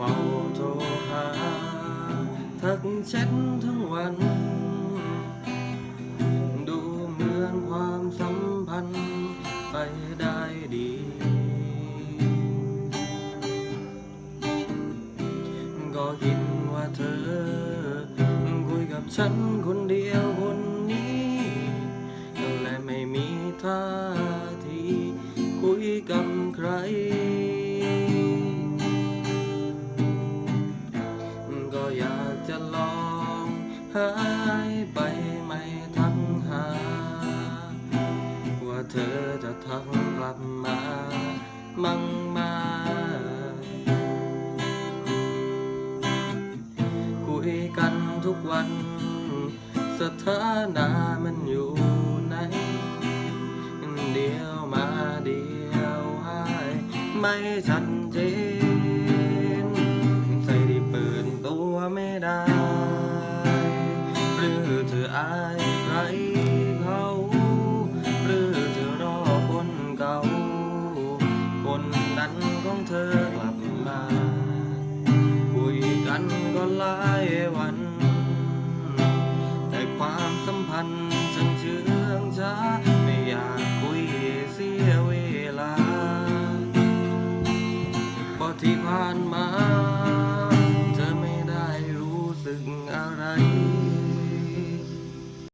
ฝ้าโทรหา ทักแชททั้งวัน ดูเหมือนความสัมพันธ์ไปได้ดี ก็คิดว่าเธอ คุยกับฉันคนเดียวคนนี้และไม่มีท่าทีคุยกับใคร หายไปไม่ทักหา ว่าเธอจะทักกลับมา มั่งมาคุยกันทุกวัน สถานะมันอยู่ไหนเดียวมาเดียวหายไม่ชัดเจนายใครเขาหรือจะรอคนเก่า คนนั้นของเธอกลับมา คุยกันก็หลายวัน แต่ความสัมพันธ์ฉันเชื่องช้าไม่อยากคุยเสียเวลาเพราะที่ผ่านมา เธอไม่ได้รู้สึกอะไร